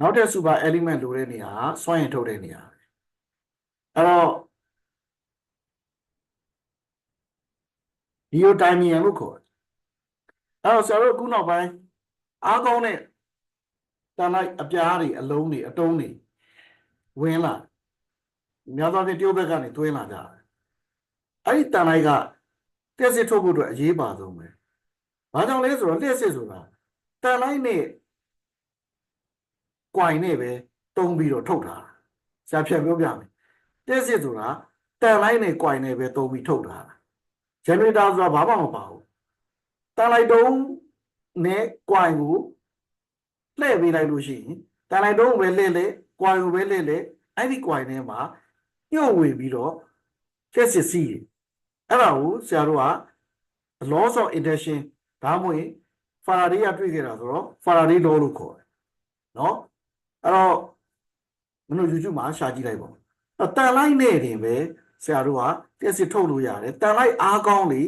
နောက်ထပ် super element လိုတဲ့နေရာကစွမ်းအင်ထုတ်တဲ့နေရာအဲ့တော့ဒီယိုတိုင်မီယန်လို့ခေါ်တယ်အဲ့တော့ဆရာတို့အခုနောက်ပိုင်းအားကောင်းတဲ့တန်လိုက်အပြားတွေအလုံးတွေအတုံးတွေဝင်လာများသောအားဖြင့်တရုတ်ဘက်ကနေတွင်းလာကြတယ်အဲ့ဒီတန်လိုက်ကတက်စစ်ထုတ်ဖို့အတွက်အရေးပါဆုံးပဲဘာကြောင့်လဲဆိုတော့လက်စစ်ဆိုတာတန်လိုက်နဲ့ ကွိုင်နဲ့ပဲတုံးပြီးတော့ထုတ်တာဆရာဖြတ်ပြောပြမယ်တက်စစ်ဆိုတာတန်လိုက်နဲ့ကွိုင်နဲ့ပဲတုံးပြီးထုတ်တာဂျန်နရေတာဆိုတာဘာမှမပါဘူးတန်လိုက်တုံးနဲ့ကွိုင်ကိုလှည့်ပေးလိုက်လို့ရှိရင်တန်လိုက်တုံးကိုပဲလှည့်လှည့်ကွိုင်ကိုပဲလှည့်လှည့်အဲ့ဒီကွိုင်ထဲမှာညှို့ဝင်ပြီးတော့တက်စစ်စီးတယ်အဲ့ဒါကိုဆရာတို့က laws of induction ဒါမှမဟုတ်ဖာရာဒေးကတွေ့ခဲ့တာဆိုတော့ဖာရာဒေး law လို့ခေါ်တယ်နော် အဲ့တော့မင်းတို့ YouTube မှာရှာကြည့်လိုက်ပါအဲ့တန်လိုက်နဲ့တင်ပဲဆရာတို့ကတက်စစ်ထုတ်လို့ရတယ်တန်လိုက်အားကောင်းလေ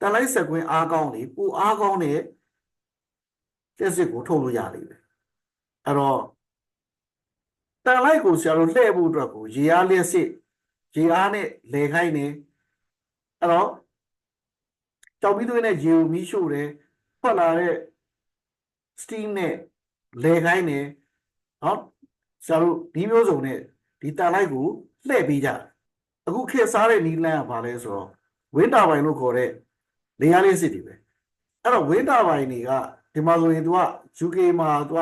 တန်လိုက်စက်ကွင်းအားကောင်းလေပူအားကောင်းတဲ့တက်စစ်ကိုထုတ်လို့ရလိမ့်မယ်အဲ့တော့တန်လိုက်ကိုဆရာတို့လှည့်ဖို့အတွက်ကိုရေအားလျက်စစ်ရေအားနဲ့လေခိုင်းနေအဲ့တော့ကြောက်ပြီးသွင်းတဲ့ရေကိုမီးရှို့တယ်ထွက်လာတဲ့ steam နဲ့လေခိုင်းနေ နော်ဆရာတို့ဒီမျိုးစုံနဲ့ဒီတန်လိုက်ကိုလှည့်ပေးကြတယ်အခုခေတ်စားတဲ့နီလန်းကဘာလဲဆိုတော့ဝင်းတာပိုင်လို့ခေါ်တဲ့နေရာလေးစစ်တွေပဲအဲ့တော့ဝင်းတာပိုင်တွေကဒီမှာဆိုရင် तू က UK မှာ तू က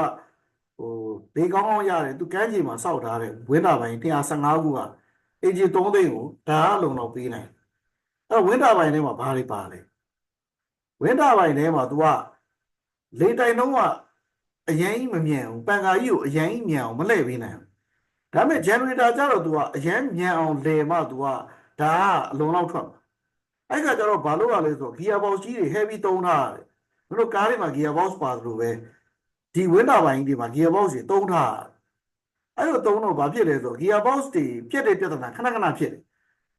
ဟိုဒေကောင်းကောင်းရတယ် तू ကမ်းခြေမှာစောက်ထားတဲ့ဝင်းတာပိုင်115ခုကအင်ဂျီ3သိန်းကိုဒါအလုံးတော့ပေးနိုင်အဲ့တော့ဝင်းတာပိုင်ထဲမှာဘာတွေပါလဲဝင်းတာပိုင်ထဲမှာ तू ကလေတိုင်တော့က အရင်ကြီးမမြန်ဘူးပန်ကာကြီးကိုအရင်ကြီးမြန်အောင်မလှည့်ပေးနိုင်ဘူးဒါပေမဲ့ generator ကျတော့ तू ကအရင်မြန်အောင်လဲမှ तू ကဒါကအလုံးလောက်ထွက်မှာအဲ့ခါကျတော့ဘာလို့ရလဲဆိုတော့ gear box ကြီးတွေ heavy သုံးထားရတယ်ဘယ်လိုကားတွေမှာ gear box ပါသလိုပဲဒီ winter ပိုင်းတွေမှာ gear box တွေသုံးထားရတယ်အဲ့လိုသုံးတော့ဘာဖြစ်လဲဆိုတော့ gear box တွေပြက်တဲ့ပြဿနာခဏခဏဖြစ်တယ်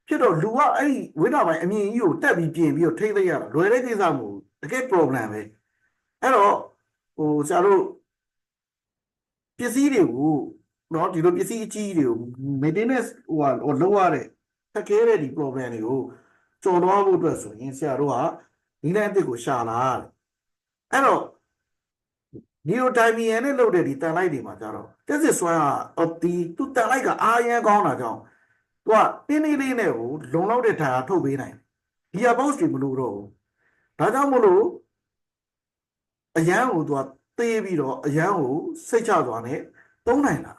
ဖြစ်တော့လူကအဲ့ဒီ winter ပိုင်းအမြင်ကြီးကိုတက်ပြီးပြင်ပြီးတော့ထိမ့်သိရတာလွယ်တဲ့ကိစ္စမဟုတ်ဘူးတကယ် problem ပဲအဲ့တော့ဟိုဆရာတို့ ပစ္စည်းတွေကိုနော်ဒီလိုပစ္စည်းအကြီးတွေကို maintenance ဟိုဟာလောက်ရတဲ့ခက်ခဲတဲ့ဒီ problem တွေကိုကျော်လွှားဖို့အတွက်ဆိုရင်ဆရာတို့ကနီးလန်းအစ်စ်ကိုရှာလာတယ်အဲ့တော့ neodymium နဲ့လုပ်တဲ့ဒီတန်လိုက်တွေမှာကြတော့တက်စစ်စွမ်းကအတီသူတန်လိုက်ကအာရန်ကောင်းတာကြောင့်သူကတင်းလေးလေးနဲ့ကိုလုံလောက်တဲ့ဓာတ်အားထုတ်ပေးနိုင်ဒီယာဘောက်စ်တွေမလို့တော့ဘူးဒါကြောင့်မလို့အရန်ကိုသူက သေးပြီးတော့အရန်ကိုစိတ်ချသွားနဲ့သုံးနိုင်တာ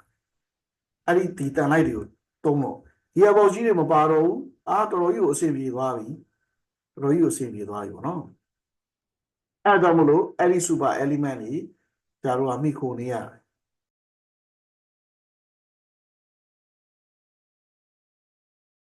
အဲ့ဒီဒီတန်လိုက်တွေကိုသုံးတော့ဒီအဘောက်ကြီးတွေမပါတော့ဘူးအာတော်တော်ကြီးကိုအဆင်ပြေသွားပြီတော်တော်ကြီးကိုအဆင်ပြေသွားပြီပေါ့နော်အဲ့ဒါကြောင့်မလို့အဲ့ဒီ super element တွေကျတို့ကမိခိုနေရတယ်